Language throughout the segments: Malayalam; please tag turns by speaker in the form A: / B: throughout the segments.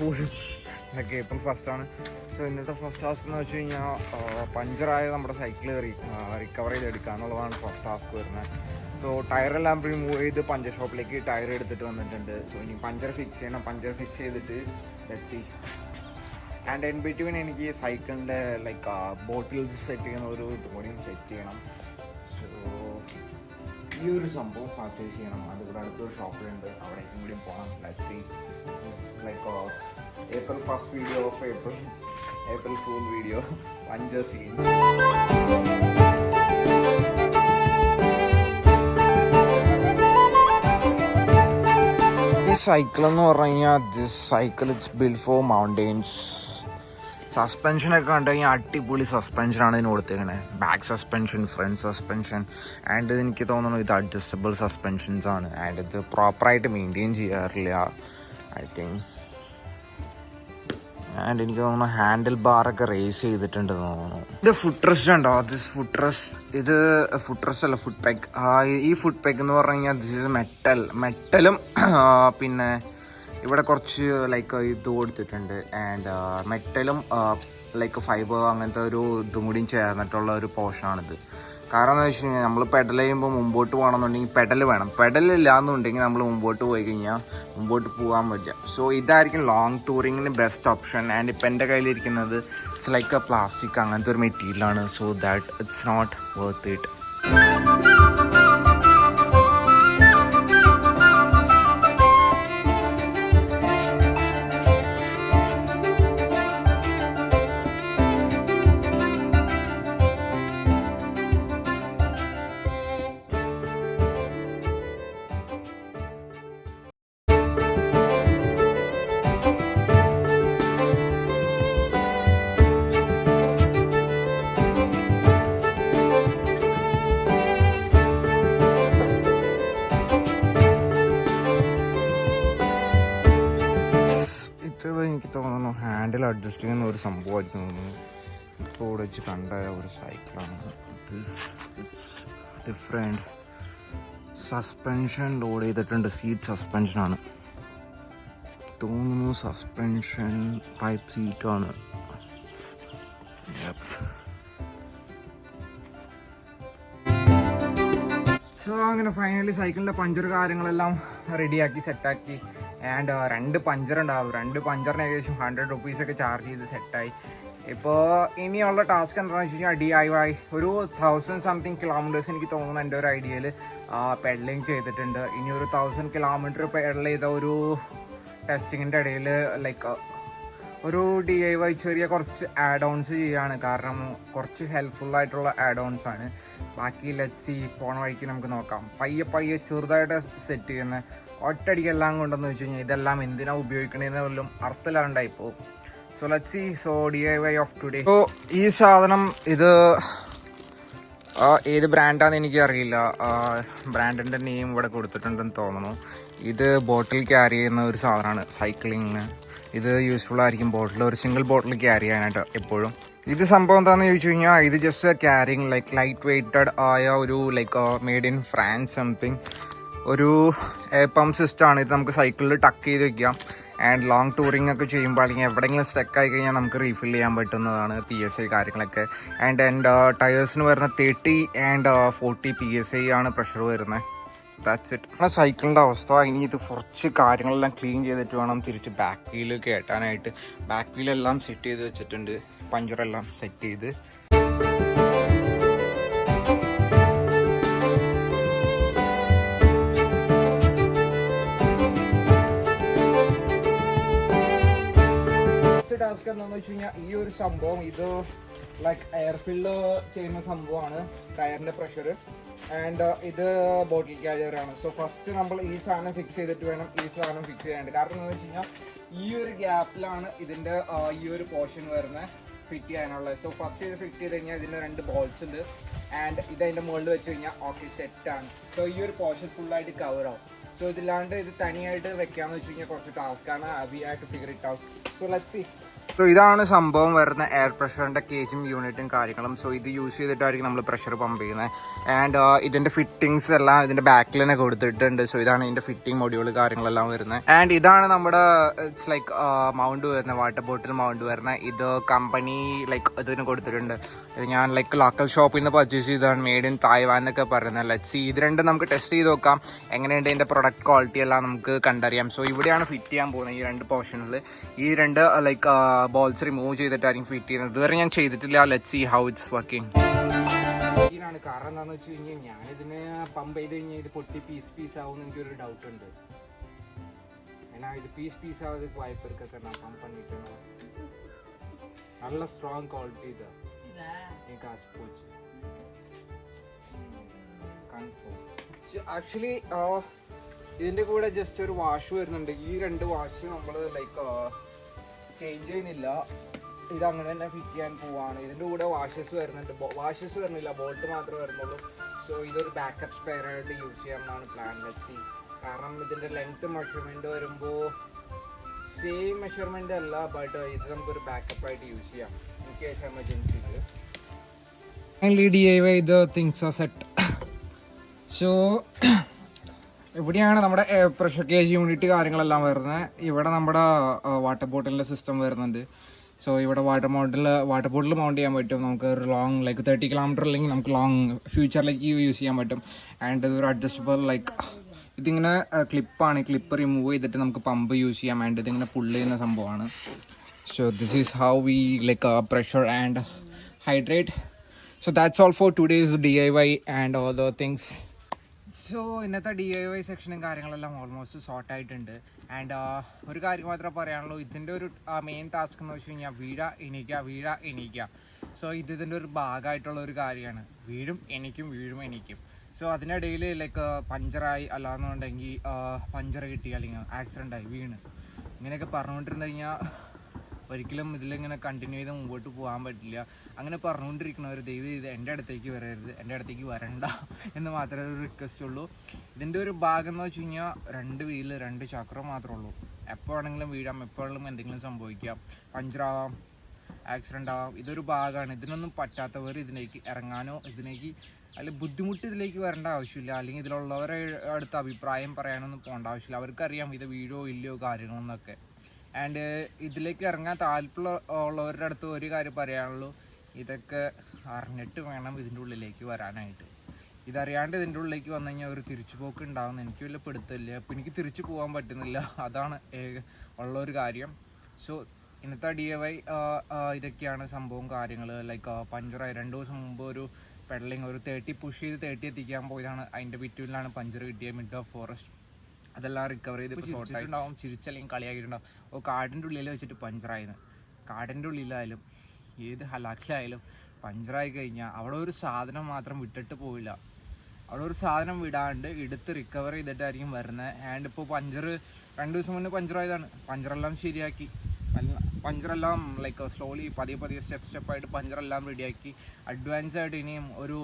A: ഫുൾ ലൈക്ക് ഏപ്രിൽ ഫസ്റ്റാണ് സോ ഇന്നത്തെ ഫസ്റ്റ് ടാസ്ക് എന്ന് വെച്ച് കഴിഞ്ഞാൽ പഞ്ചറായ നമ്മുടെ സൈക്കിൾ റിക്കവർ ചെയ്തെടുക്കുക എന്നുള്ളതാണ് ഫസ്റ്റ് ടാസ്ക് വരുന്നത്. സോ ടയറെല്ലാം റിമൂവ് ചെയ്ത് പഞ്ചർ ഷോപ്പിലേക്ക് ടയർ എടുത്തിട്ട് വന്നിട്ടുണ്ട്. സോ ഇനി പഞ്ചർ ഫിക്സ് ചെയ്യണം. പഞ്ചർ ഫിക്സ് ചെയ്തിട്ട് വെച്ച് ആൻഡ് എൻ ബിറ്റ്വീൻ എനിക്ക് സൈക്കിളിന്റെ ലൈക്ക് ബോട്ടിൽസ് സെറ്റ് ചെയ്യുന്ന ഒരു ഇതും സെറ്റ് ചെയ്യണം. ഈ ഒരു സംഭവം പർച്ചേസ് ചെയ്യണം. അത് ഇവിടെ അടുത്തൊരു ഷോപ്പിലുണ്ട് അവിടേക്കും കൂടി പോകണം like see like April first video of April April fool video അഞ്ച് സീൻസ് ഈ സൈക്കിൾ എന്ന് പറഞ്ഞു കഴിഞ്ഞാൽ this cycle it's build for mountains സസ്പെൻഷനൊക്കെ കണ്ടു കഴിഞ്ഞാൽ അടിപൊളി സസ്പെൻഷനാണ് ഇതിന് കൊടുത്തേക്കണേ. Back suspension front suspension and എനിക്ക് തോന്നുന്നു ഇത് അഡ്ജസ്റ്റബിൾ സസ്പെൻഷൻസ് ആണ്. ആൻഡ് ഇത് പ്രോപ്പറായിട്ട് മെയിന്റെയിൻ ചെയ്യാറില്ല ഐ തിങ്ക് ആൻഡ് എനിക്ക് തോന്നുന്നു ഹാൻഡിൽ ബാറൊക്കെ റേസ് ചെയ്തിട്ടുണ്ട് തോന്നുന്നു. ഇത് ഫുഡ് റെസ്റ്റ് ഉണ്ടോ ദിസ് ഫുഡ് ഇത് ഫുഡ് റെസ്റ്റ് അല്ല ഫുഡ് പാക്ക് ഈ ഫുഡ് പാക്ക് എന്ന് പറഞ്ഞു കഴിഞ്ഞാൽ ദിസ് ഇസ് മെറ്റൽ മെറ്റലും പിന്നെ ഇവിടെ കുറച്ച് ലൈക്ക് ഇത് കൊടുത്തിട്ടുണ്ട്. ആൻഡ് മെറ്റലും ലൈക്ക് ഫൈബർ അങ്ങനത്തെ ഒരു ഇതും കൂടിയും ചേർന്നിട്ടുള്ള ഒരു പോർഷനാണിത്. കാരണം എന്ന് വെച്ച് കഴിഞ്ഞാൽ നമ്മൾ പെഡൽ ചെയ്യുമ്പോൾ മുമ്പോട്ട് പോകണമെന്നുണ്ടെങ്കിൽ പെഡൽ വേണം. പെഡൽ ഇല്ല എന്നുണ്ടെങ്കിൽ നമ്മൾ മുമ്പോട്ട് പോയി കഴിഞ്ഞാൽ മുമ്പോട്ട് പോകാൻ പറ്റില്ല. സോ ഇതായിരിക്കും ലോങ് ടൂറിങ്ങിന് ബെസ്റ്റ് ഓപ്ഷൻ ആൻഡ് ഇപ്പം എന്റെ കയ്യിലിരിക്കുന്നത് ഇറ്റ്സ് ലൈക്ക് എ പ്ലാസ്റ്റിക് അങ്ങനത്തെ ഒരു മെറ്റീരിയലാണ്. So that it's not worth it adjust ചെയ്യുന്ന ഒരു സംഭവമായിട്ട് തോന്നുന്നു ഇപ്പോൾ ഇവിടെ വെച്ച് കണ്ട ഒരു സൈക്കിളാണ് ഡിഫറെന്റ് സസ്പെൻഷൻ ലോഡ് ചെയ്തിട്ടുണ്ട്. സീറ്റ് സസ്പെൻഷനാണ് തോന്നുന്നു സസ്പെൻഷൻ ടൈപ്പ് സീറ്റാണ് സോ അങ്ങനെ ഫൈനലി സൈക്കിളിന്റെ പഞ്ചർ കാര്യങ്ങളെല്ലാം റെഡിയാക്കി സെറ്റാക്കി ആൻഡ് രണ്ട് പഞ്ചർ ഉണ്ടാവും. രണ്ട് പഞ്ചറിന് ഏകദേശം ഹൺഡ്രഡ് റുപ്പീസൊക്കെ ചാർജ് ചെയ്ത് സെറ്റായി ഇപ്പോൾ ഇനിയുള്ള ടാസ്ക് എന്താണെന്ന് വെച്ച് കഴിഞ്ഞാൽ ഡി ഐ വൈ ഒരു തൗസൻഡ് സംതിങ് കിലോമീറ്റേഴ്സ് എനിക്ക് തോന്നുന്നു എന്റെ ഒരു ഐഡിയയിൽ പെഡലിങ് ചെയ്തിട്ടുണ്ട്. ഇനി ഒരു തൗസൻഡ് കിലോമീറ്റർ പെഡൽ ചെയ്ത ഒരു ടെസ്റ്റിങ്ങിന്റെ ഇടയിൽ ലൈക്ക് ഒരു ഡി ഐ വൈ ചെറിയ കുറച്ച് ആഡ് ഓൺസ് ചെയ്യാണ്. കാരണം കുറച്ച് ഹെൽപ്ഫുൾ ആയിട്ടുള്ള ആഡ് ഓൺസ് ആണ്. ബാക്കി ലെറ്റ്സി പോണ വഴിക്ക് നമുക്ക് നോക്കാം. പയ്യെ പയ്യെ ചെറുതായിട്ട് സെറ്റ് ചെയ്യുന്ന ഒറ്റടിക്കെല്ലാം കൊണ്ടെന്ന് വെച്ച് കഴിഞ്ഞാൽ ഇതെല്ലാം എന്തിനാ ഉപയോഗിക്കണേന്ന് വല്ലതും അർത്ഥമില്ലാണ്ടായി പോകും. So let see so D I Y of today so ഈ സാധനം ഇത് ഏത് ബ്രാൻഡാന്ന് എനിക്ക് അറിയില്ല ബ്രാൻഡിന്റെ നെയിം ഇവിടെ കൊടുത്തിട്ടുണ്ടെന്ന് തോന്നുന്നു. ഇത് ബോട്ടിൽ ക്യാരി ചെയ്യുന്ന ഒരു സാധനമാണ് സൈക്ലിങ്ങിന് ഇത് യൂസ്ഫുൾ ആയിരിക്കും ബോട്ടിൽ ഒരു സിംഗിൾ ബോട്ടിൽ ക്യാരി ചെയ്യാനായിട്ട് എപ്പോഴും. ഇത് സംഭവം എന്താണെന്ന് ചോദിച്ചു കഴിഞ്ഞാൽ ഇത് just carrying like light weighted ആയ ഒരു like made in France something ഒരു എയർ പമ്പ് സിസ്റ്റം ആണ്. ഇത് നമുക്ക് സൈക്കിളിൽ ടക്ക് ചെയ്ത് വെക്കാം. ആൻഡ് ലോങ് ടൂറിംഗ് ഒക്കെ ചെയ്യുമ്പോൾ അല്ലെങ്കിൽ എവിടെയെങ്കിലും സ്റ്റക്ക് ആയി കഴിഞ്ഞാൽ നമുക്ക് റീഫിൽ ചെയ്യാൻ പറ്റുന്നതാണ് പി എസ് ഐ കാര്യങ്ങളൊക്കെ. ആൻഡ് എന്റെ ടയേഴ്സിന് വരുന്ന thirty and forty P S I ആണ് പ്രഷർ വരുന്നത് ദാറ്റ്സ് ഇറ്റ് നമ്മുടെ സൈക്കിളിന്റെ അവസ്ഥ ഇനി ഇത് കുറച്ച് കാര്യങ്ങളെല്ലാം ക്ലീൻ ചെയ്തിട്ട് വേണം തിരിച്ച് ബാക്ക് വീൽ കയറ്റാനായിട്ട് ബാക്ക് വീലെല്ലാം സെറ്റ് ചെയ്ത് വെച്ചിട്ടുണ്ട്. പഞ്ചറെല്ലാം സെറ്റ് ചെയ്ത്. ടാസ്ക് എന്താണെന്ന് വെച്ച് കഴിഞ്ഞാൽ ഈ ഒരു സംഭവം ഇത് ലൈക്ക് എയർ ഫില്ല് ചെയ്യുന്ന സംഭവമാണ് ടയറിന്റെ പ്രഷർ ആൻഡ് ഇത് ബോട്ടിൽ ക്യാരിയർ ആണ്. സോ ഫസ്റ്റ് നമ്മൾ ഈ സാധനം ഫിക്സ് ചെയ്തിട്ട് വേണം ഈ സാധനം ഫിക്സ് ചെയ്യാനായിട്ട്. കാരണം എന്താണെന്ന് വെച്ച് കഴിഞ്ഞാൽ ഈ ഒരു ഗ്യാപ്പിലാണ് ഇതിന്റെ ഈ ഒരു പോർഷൻ വരുന്നത് ഫിറ്റ് ചെയ്യാനുള്ളത്. സോ ഫസ്റ്റ് ഇത് ഫിറ്റ് ചെയ്ത് കഴിഞ്ഞാൽ ഇതിന്റെ രണ്ട് ബോൾസ് ഉണ്ട്. ആൻഡ് ഇത് അതിന്റെ മുകളിൽ വെച്ച് കഴിഞ്ഞാൽ ഓക്കെ സെറ്റാണ് സോ ഈ ഒരു പോർഷൻ ഫുള്ളായിട്ട് കവർ ആവും. സോ ഇതില്ലാണ്ട് ഇത് തനിയായിട്ട് വെക്കാമെന്ന് വെച്ച് കഴിഞ്ഞാൽ കുറച്ച് ടാസ്ക് ആണ്. We have to figure out so let see so ഇതാണ് സംഭവം വരുന്ന എയർ പ്രഷറിന്റെ കേജും യൂണിറ്റും കാര്യങ്ങളും. സോ ഇത് യൂസ് ചെയ്തിട്ടായിരിക്കും നമ്മൾ പ്രഷർ പമ്പ് ചെയ്യുന്നത് ആൻഡ് ഇതിന്റെ ഫിറ്റിങ്സ് എല്ലാം ഇതിന്റെ ബാക്കിൽ തന്നെ കൊടുത്തിട്ടുണ്ട്. സോ ഇതാണ് ഇതിന്റെ ഫിറ്റിംഗ് മൊഡ്യൂൾ കാര്യങ്ങളെല്ലാം വരുന്നത് ആൻഡ് ഇതാണ് നമ്മുടെ ഇറ്റ്സ് ലൈക്ക് മൗണ്ട് വരുന്ന വാട്ടർ ബോട്ടിൽ മൗണ്ട് വരുന്ന. ഇത് കമ്പനി ലൈക്ക് ഇതിന് കൊടുത്തിട്ടുണ്ട്. ഇത് ഞാൻ ലൈക്ക് ലോക്കൽ ഷോപ്പിൽ നിന്ന് പർച്ചേസ് ചെയ്തതാണ് മെയ്ഡ് ഇൻ തായ്വാൻ എന്നൊക്കെ പറയുന്നത് ലെറ്റ്സ് ഇത് രണ്ട് നമുക്ക് ടെസ്റ്റ് ചെയ്ത് നോക്കാം എങ്ങനെയുണ്ട് ഇതിന്റെ പ്രൊഡക്റ്റ് ക്വാളിറ്റി എല്ലാം നമുക്ക് കണ്ടറിയാം സോ ഇവിടെയാണ് ഫിറ്റ് ചെയ്യാൻ പോകുന്നത് ഈ രണ്ട് പോർഷനിൽ ഈ രണ്ട് ലൈക്ക് ബോൾസ് റിമൂവ് ചെയ്തിട്ടായിരിക്കും ഫിറ്റ് ചെയ്യുന്നത് ഇതുവരെ ഞാൻ ചെയ്തിട്ടില്ല let see how it's working ഇതിനാണ് കാരണം എന്താണെന്ന് വെച്ച് കഴിഞ്ഞാൽ ഞാൻ ഇതിന് പമ്പ് ചെയ്ത് കഴിഞ്ഞാൽ ഇത് പൊട്ടി പീസ് പീസ് ആവും എനിക്കൊരു ഡൗട്ട് ഉണ്ട് ஏன்னா இது பீஸ் பீஸ் ஆகிறதுக்கு வாய்ப்பு இருக்கு சார் நான் பம்ப் பண்ணிட்டேன் நல்ல ஸ்ட்ராங் குவாலிட்டி இது ఇంకా స్పోర్ట్స్ ആക്ച്വലി ഇതിന്റെ കൂടെ ജസ്റ്റ് ഒരു വാഷ് വരുന്നുണ്ട്. ഈ രണ്ട് വാഷ് നമ്മൾ ലൈക്ക് ചേഞ്ച് ചെയ്യുന്നില്ല. ഇത് അങ്ങനെ തന്നെ ഫിറ്റ് ചെയ്യാൻ പോവാണ്. ഇതിന്റെ കൂടെ വാഷസ് വരുന്നുണ്ട്. വാഷസ് വരുന്നില്ല. ബോൾട്ട് മാത്രമേ വരുന്നുള്ളൂ. സോ ഇതൊരു ബാക്കപ്പ് സ്പെയർ ആയിട്ട് യൂസ് ചെയ്യാമെന്നാണ് പ്ലാൻ വെച്ചി കാരണം ഇതിന്റെ ലെങ്ത് മെഷർമെന്റ് വരുമ്പോൾ സെയിം മെഷർമെന്റ് അല്ല ബട്ട് uh, ഇത് നമുക്കൊരു ബാക്കപ്പ് ആയിട്ട് യൂസ് ചെയ്യാം. In case emergency finally D I Y the things are set so ഇവിടെയാണ് നമ്മുടെ പ്രഷർ കേജ് യൂണിറ്റ് കാര്യങ്ങളെല്ലാം വരുന്നത്. ഇവിടെ നമ്മുടെ വാട്ടർ ബോട്ടിലിന്റെ സിസ്റ്റം വരുന്നുണ്ട്. സോ ഇവിടെ വാട്ടർ മൗണ്ടിൽ വാട്ടർ ബോട്ടിൽ മൗണ്ട് ചെയ്യാൻ പറ്റും. നമുക്ക് ഒരു ലോങ് ലൈക്ക് തേർട്ടി കിലോമീറ്റർ അല്ലെങ്കിൽ നമുക്ക് ലോങ് ഫ്യൂച്ചറിലേക്ക് യൂസ് ചെയ്യാൻ പറ്റും. ആൻഡ് ഇതൊരു അഡ്ജസ്റ്റബിൾ ലൈക്ക് ഇതിങ്ങനെ ക്ലിപ്പാണ് ക്ലിപ്പ് റിമൂവ് ചെയ്തിട്ട് നമുക്ക് പമ്പ് യൂസ് ചെയ്യാൻ വേണ്ടി ഇതിങ്ങനെ പുള്ള് ചെയ്യുന്ന സംഭവമാണ്. So this is how we like pressure and hydrate so that's all for today's D I Y and all the things so ഇന്നത്തെ ഡി ഐ വൈ സെക്ഷനും കാര്യങ്ങളെല്ലാം ഓൾമോസ്റ്റ് സോർട്ട് ആയിട്ടുണ്ട്. ആൻഡ് ഒരു കാര്യം മാത്രമേ പറയാനുള്ളൂ. ഇതിന്റെ ഒരു മെയിൻ ടാസ്ക് എന്ന് വെച്ച് കഴിഞ്ഞാൽ വീഴ എണീക്കുക വീഴ എണീക്കുക സോ ഇത് ഇതിന്റെ ഒരു ഭാഗമായിട്ടുള്ള ഒരു കാര്യമാണ്. വീഴും എനിക്കും വീഴും എനിക്കും സോ അതിനിടയിൽ ലൈക്ക് പഞ്ചറായി അല്ലാന്നുണ്ടെങ്കിൽ പഞ്ചർ കിട്ടി അല്ലെങ്കിൽ ആക്സിഡന്റ് ആയി വീണ്. ഇങ്ങനെയൊക്കെ പറഞ്ഞുകൊണ്ടിരുന്നു കഴിഞ്ഞാൽ ഒരിക്കലും ഇതിലിങ്ങനെ കണ്ടിന്യൂ ചെയ്ത് മുമ്പോട്ട് പോകാൻ പറ്റില്ല. അങ്ങനെ പറഞ്ഞുകൊണ്ടിരിക്കുന്നവർ ദൈവം ഇത് എന്റെ അടുത്തേക്ക് വരരുത്. എന്റെ അടുത്തേക്ക് വരണ്ട എന്ന് മാത്രമേ ഒരു റിക്വസ്റ്റ് ഉള്ളൂ. ഇതിന്റെ ഒരു ഭാഗം എന്ന് വെച്ച് കഴിഞ്ഞാൽ രണ്ട് വീൽ രണ്ട് ചക്രം മാത്രമേ ഉള്ളൂ. എപ്പോൾ വേണമെങ്കിലും വീഴാം എപ്പോൾ വേണമെങ്കിലും എന്തെങ്കിലും സംഭവിക്കാം. പഞ്ചറാവാം ആക്സിഡന്റ് ആവാം. ഇതൊരു ഭാഗമാണ് ഇതിനൊന്നും പറ്റാത്തവർ ഇതിലേക്ക് ഇറങ്ങാനോ ഇതിലേക്ക് അതിൽ ബുദ്ധിമുട്ട് ഇതിലേക്ക് വരേണ്ട ആവശ്യമില്ല. അല്ലെങ്കിൽ ഇതിലുള്ളവരെ അടുത്ത് അഭിപ്രായം പറയാനൊന്നും പോകേണ്ട ആവശ്യമില്ല. അവർക്കറിയാം ഇത് വീഴോ ഇല്ലയോ കാര്യങ്ങളെന്നൊക്കെ. ആൻഡ് ഇതിലേക്ക് ഇറങ്ങാൻ താല്പര്യം ഉള്ളവരുടെ അടുത്ത് ഒരു കാര്യം പറയാനുള്ളൂ. ഇതൊക്കെ അറിഞ്ഞിട്ട് വേണം ഇതിന്റെ ഉള്ളിലേക്ക് വരാനായിട്ട്. ഇതറിയാണ്ട് ഇതിന്റെ ഉള്ളിലേക്ക് വന്നു കഴിഞ്ഞാൽ ഒരു തിരിച്ചുപോക്ക് ഉണ്ടാകുന്ന എനിക്ക് വലിയ പെടുത്തില്ല അപ്പോൾ എനിക്ക് തിരിച്ചു പോകാൻ പറ്റുന്നില്ല. അതാണ് ഉള്ള ഒരു കാര്യം. സോ ഇന്നത്തെ ഡി എ വൈ ഇതൊക്കെയാണ് സംഭവം കാര്യങ്ങൾ ലൈക്ക് പഞ്ചറായി രണ്ട് ദിവസം മുമ്പ് ഒരു പെഡലിങ് ഒരു തേർട്ടി പുഷ് ചെയ്ത് തേർട്ടി എത്തിക്കാൻ പോയതാണ്. അതിന്റെ ബിറ്റ്വീനിലാണ് പഞ്ചർ കിട്ടിയത് മിഡ് ഓഫ് ഫോറസ്റ്റ്. അതെല്ലാം റിക്കവർ ചെയ്ത് ഷോർട്ടായിട്ടുണ്ടാവും ചിരിച്ചല്ലെങ്കിൽ കളിയാക്കിയിട്ടുണ്ടാവും. ഓ കാടിന്റെ ഉള്ളിൽ വെച്ചിട്ട് പഞ്ചറായിരുന്നു കാടിന്റെ ഉള്ളിലായാലും ഏത് ഹലാക്കിലായാലും പഞ്ചറായി കഴിഞ്ഞാൽ അവിടെ ഒരു സാധനം മാത്രം വിട്ടിട്ട് പോവില്ല. അവിടെ ഒരു സാധനം വിടാണ്ട് എടുത്ത് റിക്കവർ ചെയ്തിട്ടായിരിക്കും വരുന്നത് ആൻഡ് ഇപ്പോൾ പഞ്ചർ രണ്ട് ദിവസം മുന്നേ പഞ്ചറായതാണ്. പഞ്ചറെല്ലാം ശരിയാക്കി. പഞ്ചറെല്ലാം ലൈക്ക് സ്ലോലി പതിയെ പതിയെ സ്റ്റെപ്പ് സ്റ്റെപ്പായിട്ട് പഞ്ചറെല്ലാം റെഡിയാക്കി അഡ്വാൻസ് ആയിട്ട് ഇനിയും ഒരു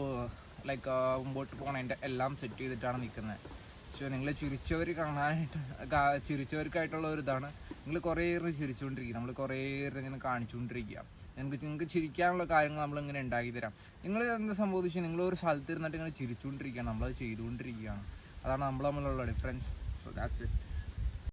A: ലൈക്ക് മുമ്പോട്ട് പോകണതിന്റെ എല്ലാം സെറ്റ് ചെയ്തിട്ടാണ് നിൽക്കുന്നത് പക്ഷേ നിങ്ങൾ ചിരിച്ചവർ കാണാനായിട്ട് ചിരിച്ചവർക്കായിട്ടുള്ള ഒരു ഇതാണ്. നിങ്ങൾ കുറേ ഏറെ ചിരിച്ചുകൊണ്ടിരിക്കുക. നമ്മൾ കുറേ ഏറെ ഇങ്ങനെ കാണിച്ചുകൊണ്ടിരിക്കുക. നിങ്ങൾക്ക് നിങ്ങൾക്ക് ചിരിക്കാനുള്ള കാര്യങ്ങൾ നമ്മൾ ഇങ്ങനെ ഉണ്ടാക്കി തരാം. നിങ്ങൾ എന്താ സംഭവിച്ചാൽ നിങ്ങൾ ഒരു സ്ഥലത്ത് ഇരുന്നിട്ട് ഇങ്ങനെ ചിരിച്ചുകൊണ്ടിരിക്കുകയാണ്. നമ്മളത് ചെയ്തുകൊണ്ടിരിക്കുകയാണ്. അതാണ് നമ്മൾ തമ്മിലുള്ള ഡിഫറൻസ് സോ ദാറ്റ്സ് ഇറ്റ്